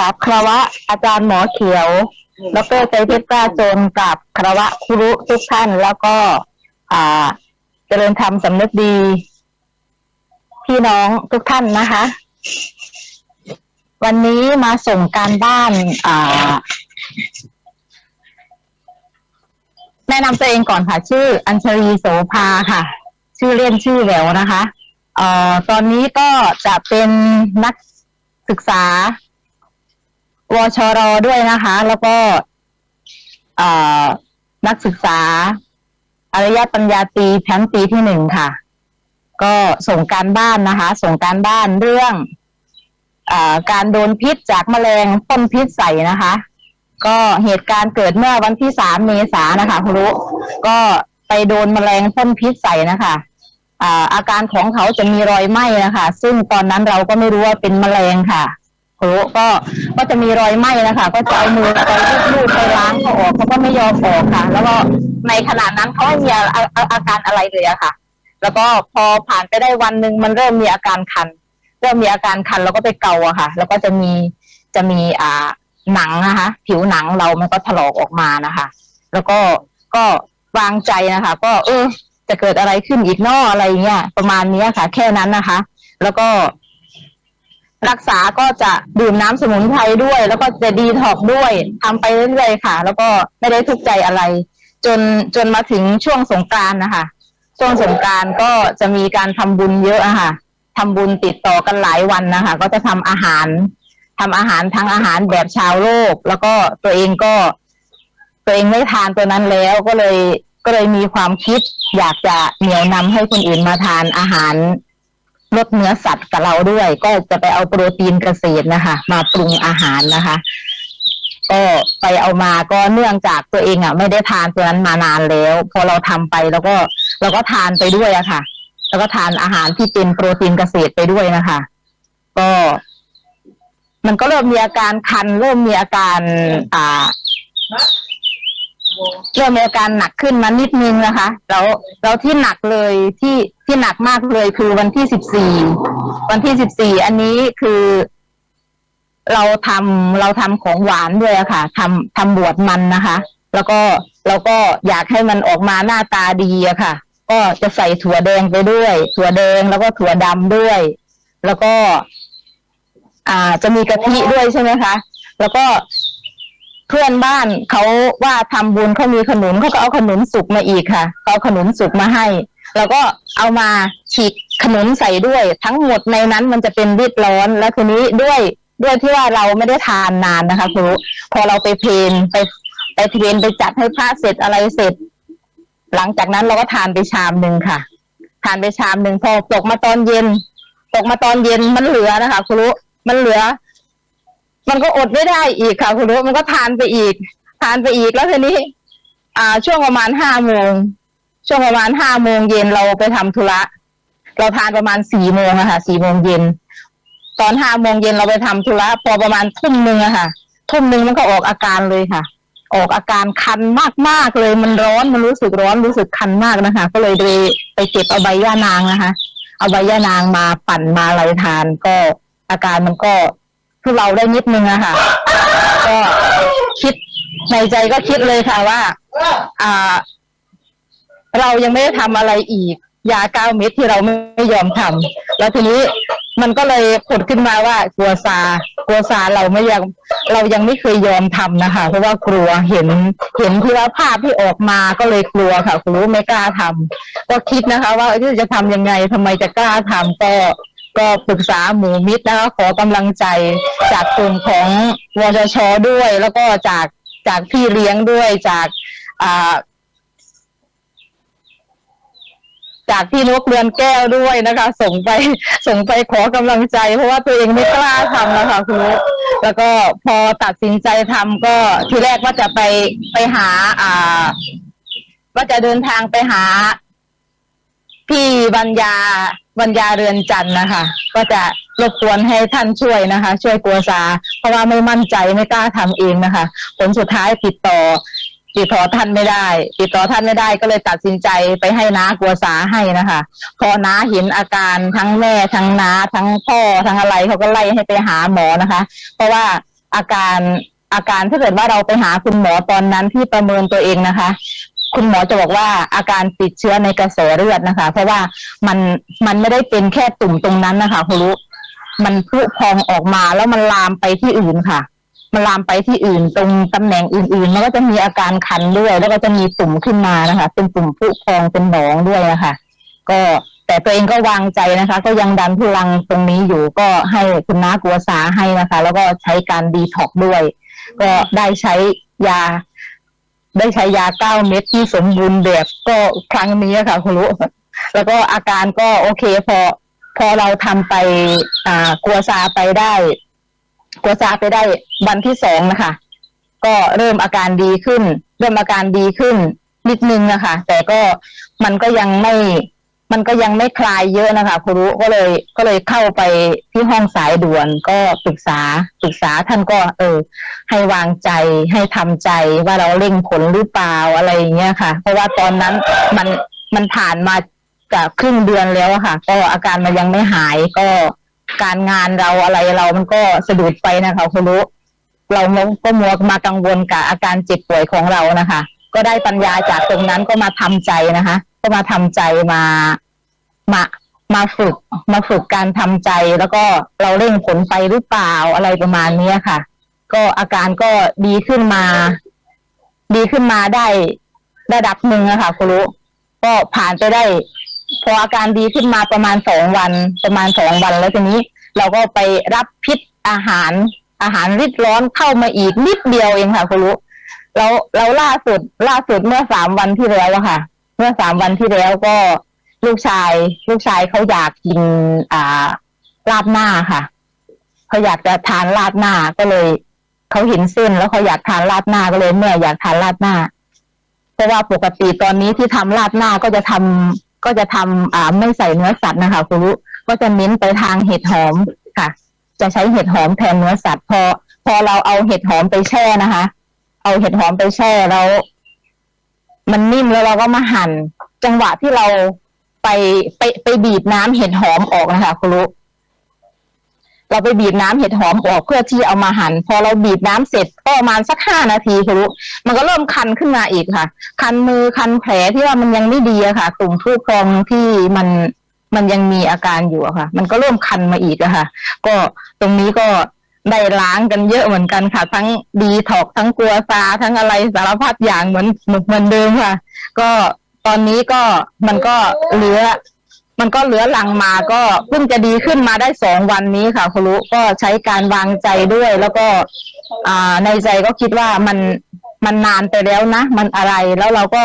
ราบคารวะอาจารย์หมอเขียวดรใจเพชรกล้าจนกราบคารวะครูรุทุกท่านแล้วก็ อ่า เจริญธรรมสำนึกดี พี่น้องทุกท่านนะคะ วันนี้มาส่งการบ้าน อ่า แนะนำตัวเองก่อนค่ะ ชื่อ อัญชลีโสภาค่ะ ชื่อเล่นชื่อแหววนะคะ เอ่อ ตอนนี้ก็จะเป็นนักศึกษา วชรด้วยนะคะ แล้วก็นักศึกษาอารยปัญญาตรีชั้นปีที่หนึ่งค่ะ ก็ส่งการบ้านนะคะ ส่งการบ้านเรื่องอการโดนพิษจากแมลงพ่นพิษใส่นะคะ ก็เหตุการณ์เกิดเมื่อวันที่สามเมษายนะคะคุณรู้ก็ไปโดนแมลงพ่นพิษใส่นะคะอ่าอาการของเขาจะมีรอยไหม้นะคะ ซึ่งตอนนั้นเราก็ไม่รู้ว่าเป็นแมลงค่ะ โหก็ก็จะมีรอยไหม้นะคะ ก็จะเอามือไปลูบๆไปล้างเขาออกเขาก็ไม่ยอมออกค่ะ แล้วก็ในขณะนั้นเขาไม่มีอาอาออาการอะไรเลยอะค่ะ แล้วก็พอผ่านไปได้วันหนึ่งมันเริ่มมีอาการคัน เริ่มมีอาการคันแล้วก็ไปเกาอะค่ะ แล้วก็จะมีจะมีอ่าหนังนะคะ ผิวหนังเรามันก็ถลอกออกมานะคะ แล้วก็ก็วางใจนะคะ ก็เออจะเกิดอะไรขึ้นอีกนออะไรเงี้ยประมาณนี้ค่ะ แค่นั้นนะคะ แล้วก็ รักษาก็จะดื่มน้ำสมุนไพรด้วย แล้วก็จะดีท็อกด้วยทำไปเรื่อยๆค่ะ แล้วก็ไม่ได้ทุกข์ใจอะไร จนจนมาถึงช่วงสงกานต์นะคะช่วงสงกานต์ก็จะมีการทำบุญเยอะอะค่ะทำบุญติดต่อกันหลายวันนะคะ ก็จะทำอาหารทำอาหารทั้งอาหารแบบชาวโลก แล้วก็ตัวเองก็ ตัวเองไม่ทานตัวนั้นแล้วก็เลยก็เลยมีความคิด อยากจะเหนี่ยวนำให้คนอื่นมาทานอาหาร ลดเนื้อสัตว์กับเราด้วย ก็จะไปเอาโปรตีนเกษตรนะคะ มาปรุงอาหารนะคะ ก็ไปเอามาก็เนื่องจากตัวเองอะ ไม่ได้ทานตัวนั้นมานานแล้ว พอเราทำไปแล้วก็เราก็ทานไปด้วยอะค่ะ แล้วก็ทานอาหารที่เป็นโปรตีนเกษตรไปด้วยนะคะ ก็ มันก็เริ่มมีอาการคัน เริ่มมีอาการ อ่า เริ่มมีอาการหนักขึ้นมานิดนึงนะคะ แล้วแล้วที่หนักเลยที่ที่หนักมากเลยคือวันที่สิบสี่วันที่สิบสี่อันนี้คือ เราทำเราทำของหวานด้วยอะค่ะทำทำบวชมันนะคะ แล้วก็เราก็อยากให้มันออกมาหน้าตาดีอะค่ะ ก็จะใส่ถั่วแดงไปด้วย ถั่วแดงแล้วก็ถั่วดำด้วย แล้วก็ อ่าจะมีกะทิด้วยใช่ไหมคะแล้วก็ เพื่อนบ้านเขาว่าทำบุญเขามีขนุนเขาก็เอาขนุนสุกมาอีกค่ะเอาขนุนสุกมาให้ แล้วก็เอามาฉีกขนุนใส่ด้วย ทั้งหมดในนั้นมันจะเป็นรีดร้อนแล้วทีนี้ด้วยด้วยที่ว่าเราไม่ได้ทานนานนะคะครูพอเราไปเพลนไปไปเพลนไปจัดให้พระเสร็จอะไรเสร็จ หลังจากนั้นเราก็ทานไปชามหนึ่งค่ะ ทานไปชามหนึ่งพอตกมาตอนเย็น ตกมาตอนเย็นมันเหลือนะคะครูมันเหลือ มันก็อดไม่ได้อีกค่ะ คุณรู้มันก็ทานไปอีก ทานไปอีกแล้วทีนี้ อ่า ช่วงประมาณห้าโมงช่วงประมาณห้าโมงเย็นเราไปทำธุระ เราทานประมาณสี่โมงอะค่ะสี่โมงเย็นตอนห้าโมงเย็นเราไปทำธุระพอประมาณทุ่มหนึ่งอะค่ะ ทุ่มหนึ่งมันก็ออกอาการเลยค่ะ ออกอาการคันมากๆเลยมันร้อนมันรู้สึกร้อนรู้สึกคันมากนะคะ ก็เลยไปไปเก็บเอาใบย่านางนะคะ เอาใบย่านางมาปั่นมาอะไรทานก็อาการมันก็ ทุเราได้นิดนึงอะค่ะ ก็คิดในใจก็คิดเลยค่ะว่า อ่า เรายังไม่ได้ทำอะไรอีก ยาเก้าเม็ดที่เราไม่ยอมทำแล้วทีนี้มันก็เลยผุดขึ้นมาว่ากลัวซากลัวซาเราไม่ยังเรายังไม่เคยยอมทำนะคะ เพราะว่ากลัวเห็นเห็นที่ว่าภาพที่ออกมาก็เลยกลัวค่ะรู้ไม่กล้าทำก็คิดนะคะ ว่าจะทำยังไงทำไมจะกล้าทำก็ ก็ปรึกษาหมูมิตรนะคะขอกำลังใจจากกลุ่มของวชชด้วย แล้วก็จากจากพี่เลี้ยงด้วยจากอ่าจากพี่นกเรือนแก้วด้วยนะคะ ส่งไปส่งไปขอกำลังใจ เพราะว่าตัวเองไม่กล้าทำนะคะคุณนุแล้วก็พอตัดสินใจทำก็ทีแรกว่าจะไปไปหา อ่า ว่าจะเดินทางไปหา พี่บัญญาบัญญาเรือนจันนะคะ ก็จะรบกวนให้ท่านช่วยนะคะ ช่วยกลัวซาเพราะว่าไม่มั่นใจไม่กล้าทำเองนะคะ ผลสุดท้ายติดต่อ ติดต่อท่านไม่ได้ ติดต่อท่านไม่ได้ก็เลยตัดสินใจไปให้น้ากลัวสาให้นะคะ พอน้าเห็นอาการทั้งแม่ทั้งน้าทั้งพ่อทั้งอะไรเขาก็ไล่ให้ไปหาหมอนะคะ เพราะว่าอาการอาการถ้าเกิดว่าเราไปหาคุณหมอตอนนั้นที่ประเมินตัวเองนะคะ คุณหมอจะบอกว่าอาการติดเชื้อในกระแสเลือดนะคะ เพราะว่ามันมันไม่ได้เป็นแค่ตุ่มตรงนั้นนะคะคุณรู้มันพุพองออกมาแล้วมันลามไปที่อื่นค่ะ มันลามไปที่อื่น ตรงตำแหน่งอื่นๆมันก็จะมีอาการคันด้วย แล้วก็จะมีตุ่มขึ้นมานะคะ เป็นตุ่มพุพองเป็นหนองด้วยนะคะก็แต่ตัวเองก็วางใจนะคะ ก็ยังดันทุลังตรงนี้อยู่ก็ให้คุณน้ากัวสาให้นะคะ แล้วก็ใช้การดีท็อกด้วย ก็ได้ใช้ยา ได้ใช้ยาเก้าเม็ดที่สมบูรณ์แบบก็ครั้งนี้ค่ะคุณรู้แล้วก็อาการก็โอเคพอพอเราทำไป อ่า กัวซาไปได้ กัวซาไปได้วันที่สองนะคะ ก็เริ่มอาการดีขึ้น เริ่มอาการดีขึ้นนิดนึงนะคะ แต่ก็มันก็ยังไม่ มันก็ยังไม่คลายเยอะนะคะครูรู้ก็เลยก็เลยเข้าไปที่ห้องสายด่วนก็ปรึกษาปรึกษาท่านก็ เออ ให้วางใจให้ทำใจว่าเราเร่งผลหรือเปล่าอะไรอย่างเงี้ยค่ะ เพราะว่าตอนนั้นมันมันผ่านมาจากครึ่งเดือนแล้วค่ะ ก็อาการมันยังไม่หายก็การงานเราอะไรเรามันก็สะดุดไปนะคะครู้เราก็มัวมากังวลกับอาการเจ็บป่วยของเรานะคะ ก็ได้ปัญญาจากตรงนั้นก็มาทำใจนะคะ ก็มาทำใจมามามาฝึก มาฝึกการทำใจ แล้วก็เราเร่งผลไปหรือเปล่าอะไรประมาณเนี้ยค่ะ ก็อาการก็ดีขึ้นมา ดีขึ้นมาได้ระดับหนึ่งอะค่ะคุณรู้ก็ผ่านไปได้ พออาการดีขึ้นมาประมาณสองวันประมาณสองวันแล้วทีนี้ เราก็ไปรับพิษอาหาร อาหารริดร้อนเข้ามาอีกนิดเดียวเองค่ะคุณรู้แล้วเราล่าสุดล่าสุดเมื่อสามวันที่แล้วอะค่ะ มื่อสามวันที่แล้วก็ลูกชาย ลูกชายเขาอยากกินอ่าลาบหน้าค่ะเขาอยากจะทานลาบหน้าก็เลยเขาเห็นเส้นแล้วเขาอยากทานลาบหน้าก็เลยแม่อยากทานลาบหน้า เพราะว่าปกติตอนนี้ที่ทำลาบหน้าก็จะทำก็จะทำอ่าไม่ใส่เนื้อสัตว์นะคะคุณรู้ก็จะเน้นไปทางเห็ดหอมค่ะ จะใช้เห็ดหอมแทนเนื้อสัตว์พอพอเราเอาเห็ดหอมไปแช่นะคะ เอาเห็ดหอมไปแช่แล้ว มันนิ่มแล้วเราก็มาหั่นจังหวะที่เราไปไปไปบีบน้ำเห็ดหอมออกนะคะคุณรู้เราไปบีบน้ำเห็ดหอมออกเพื่อที่เอามาหัน่นพอเราบีบน้ำเสร็จก็ประมาณสักห้านาทีคุณรู้มันก็เริ่มคันขึ้นมาอีกค่ะ คันมือคันแผลที่ว่ามันยังไม่ดีอะค่ะตุ่มผู้พองที่มันมันยังมีอาการอยู่อะค่ะ มันก็เริ่มคันมาอีกอะค่ะ ก็ตรงนี้ก็ ได้ล้างกันเยอะเหมือนกันค่ะ ทั้งดีถอกทั้งกลัวซาทั้งอะไรสารพัดอย่างเหมือนเหมือนเดิมค่ะ ก็ตอนนี้ก็มันก็เหลือ มันก็เหลือหลังมาก็เพิ่งจะดีขึ้นมาได้สองวันนี้ค่ะคุณรู้ก็ใช้การวางใจด้วย แล้วก็ อ่าในใจก็คิดว่ามันมันนานไปแล้วนะมันอะไรแล้วเราก็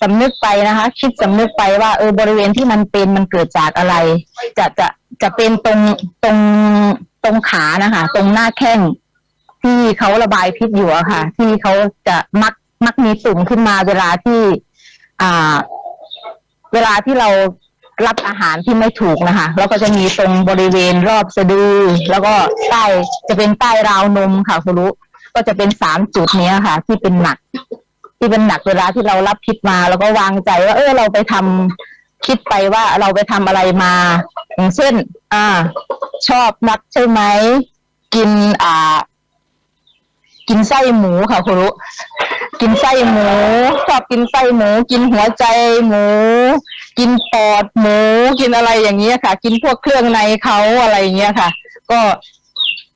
สำนึกไปนะคะ คิดสำนึกไปว่าเออบริเวณที่มันเป็นมันเกิดจากอะไร จะจะจะเป็นตรงตรง ตรงขานะคะ ตรงหน้าแข้งที่เขาระบายพิษอยู่อะค่ะ ที่เขาจะมักมักมีตุ่มขึ้นมาเวลาที่ อ่า เวลาที่เรารับอาหารที่ไม่ถูกนะคะ แล้วก็จะมีตรงบริเวณรอบสะดือ แล้วก็ใต้จะเป็นใต้ราวนมค่ะคุณรู้ก็จะเป็นสามจุดเนี้ยค่ะ ที่เป็นหนัก ที่เป็นหนักเวลาที่เรารับพิษมา แล้วก็วางใจว่าเออเราไปทำ คิดไปว่าเราไปทำอะไรมา อย่างเช่น อ่า ชอบนักใช่ไหม กินอ่า กินไส้หมูค่ะคุณรู้กินไส้หมู ชอบกินไส้หมู กินหัวใจหมู กินปอดหมู กินอะไรอย่างเงี้ยค่ะ กินพวกเครื่องในเขาอะไรอย่างเงี้ยค่ะ ก็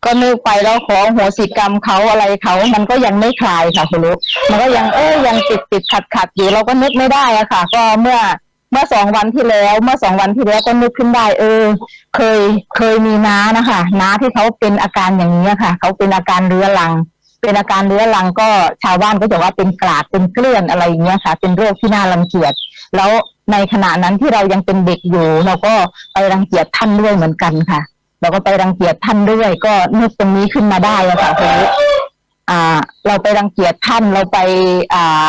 ก็นึกไปแล้วขอโหสิกรรมเขาอะไรเขา มันก็ยังไม่คลายค่ะคุณรู้มันก็ยังเอ้ยยังติดติดขัดขัดอยู่เราก็นึกไม่ได้อะค่ะ ก็เมื่อ เมื่อสองวันที่แล้ว เมื่อสองวันที่แล้วก็นึกขึ้นได้เออ เคยเคยมีน้านะคะน้าที่เขาเป็นอาการอย่างนี้ค่ะเขาเป็นอาการเรื้อรัง เป็นอาการเรื้อรังก็ชาวบ้านก็จะว่าเป็นกลาดเป็นเกลื่อนอะไรอย่างเงี้ยค่ะ เป็นโรคที่น่ารังเกียจแล้วในขณะนั้นที่เรายังเป็นเด็กอยู่ เราก็ไปรังเกียจท่านด้วยเหมือนกันค่ะ เราก็ไปรังเกียจท่านด้วย ก็นึกตรงนี้ขึ้นมาได้อะค่ะคุณอ่า เราไปรังเกียจท่านเราไปอ่า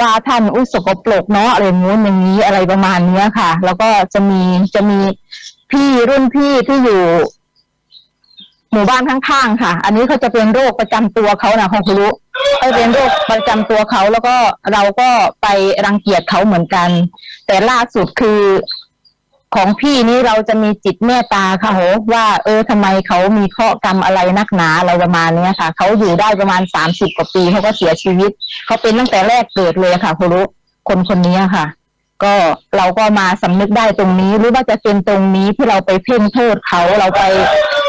ว่าท่านอุ้ยสกปรกเนาะอะไรงู้นอย่างนี้อะไรประมาณเนี้ยค่ะ แล้วก็จะมีจะมีพี่รุ่นพี่ที่อยู่ หมู่บ้านข้างๆค่ะ อันนี้เขาจะเป็นโรคประจำตัวเขานะคุณรู้เขาเป็นโรคประจำตัวเขาแล้วก็เราก็ไปรังเกียจเขาเหมือนกัน แต่ล่าสุดคือ ของพี่นี้เราจะมีจิตเมตตาค่ะโหว่า เออทำไมเขามีเคราะห์กรรมอะไรนักหนาอะไรประมาณเนี้ยค่ะเขาอยู่ได้ประมาณสามสิบกว่าปีเขาก็เสียชีวิตเขาเป็นตั้งแต่แรกเกิดเลยค่ะคุณรู้คนคนนี้ค่ะ ก็เราก็มาสำนึกได้ตรงนี้ หรือว่าจะเป็นตรงนี้ที่เราไปเพ่งโทษเขาเราไป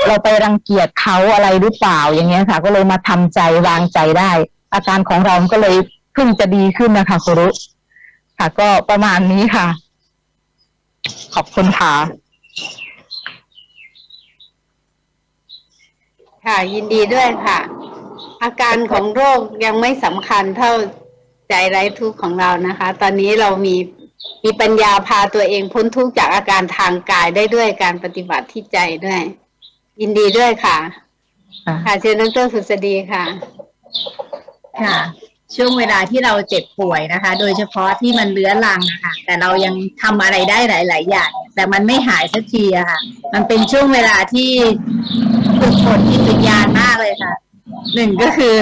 เราไปรังเกียจเขาอะไรหรือเปล่าอย่างเงี้ยค่ะ ก็เลยมาทำใจวางใจได้ อาการของเราก็เลยเพิ่งจะดีขึ้นนะคะคุณรู้ค่ะ ก็ประมาณนี้ค่ะ ขอบคุณค่ะ ค่ะยินดีด้วยค่ะ อาการของโรคยังไม่สำคัญเท่าใจไร้ทุกข์ของเรานะคะ ตอนนี้เรามีมีปัญญาพาตัวเองพ้นทุกข์จากอาการทางกายได้ด้วยการปฏิบัติที่ใจด้วย ยินดีด้วยค่ะ ค่ะเชิญดรสุษฎีค่ะ ค่ะ ช่วงเวลาที่เราเจ็บป่วยนะคะ โดยเฉพาะที่มันเลื้อรังนะคะแต่เรายังทำอะไรได้หลาย ๆ อย่าง แต่มันไม่หายสักทีอะค่ะ มันเป็นช่วงเวลาที่ฝึกฝนจิตวิญญาณมากเลยค่ะหนึ่งก็คือ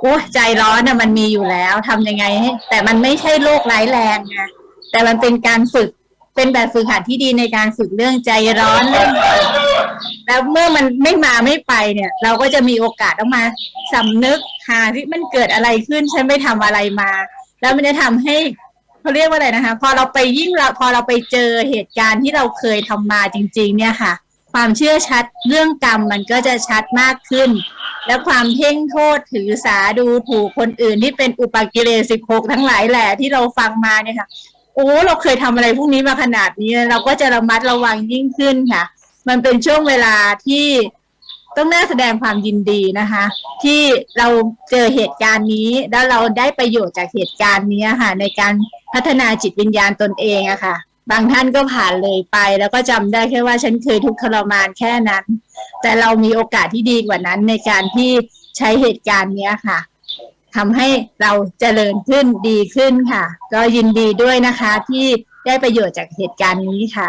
โอ้ใจร้อนน่ะมันมีอยู่แล้วทำยังไงให้แต่มันไม่ใช่โรคร้ายแรงไงแต่มันเป็นการฝึกเป็นแบบฝึกหัดที่ดีในการฝึกเรื่องใจร้อนเรื่อง แล้วเมื่อมันไม่มาไม่ไปเนี่ย เราก็จะมีโอกาสต้องมาสำนึกหาที่มันเกิดอะไรขึ้นฉันไม่ทำอะไรมา แล้วมันจะทำให้เขาเรียกว่าอะไรนะคะ พอเราไปยิ่งเราพอเราไปเจอเหตุการณ์ที่เราเคยทำมาจริง ๆ เนี่ยค่ะ ความเชื่อชัดเรื่องกรรมมันก็จะชัดมากขึ้น และความเพ่งโทษถือสาดูถูกคนอื่นที่เป็นอุปกิเลสสิบหกทั้งหลายแหละที่เราฟังมาเนี่ยค่ะโอ้เราเคยทำอะไรพวกนี้มาขนาดนี้ เราก็จะระมัดระวังยิ่งขึ้นค่ะ มันเป็นช่วงเวลาที่ต้องน่าแสดงความยินดีนะคะ ที่เราเจอเหตุการณ์นี้ แล้วเราได้ประโยชน์จากเหตุการณ์นี้ค่ะ ในการพัฒนาจิตวิญญาณตนเองอะค่ะ บางท่านก็ผ่านเลยไป แล้วก็จำได้แค่ว่าฉันเคยทุกข์ทรมานแค่นั้น แต่เรามีโอกาสที่ดีกว่านั้นในการที่ใช้เหตุการณ์เนี้ยค่ะทำให้เราเจริญขึ้นดีขึ้นค่ะ ก็ยินดีด้วยนะคะที่ได้ประโยชน์จากเหตุการณ์นี้ค่ะ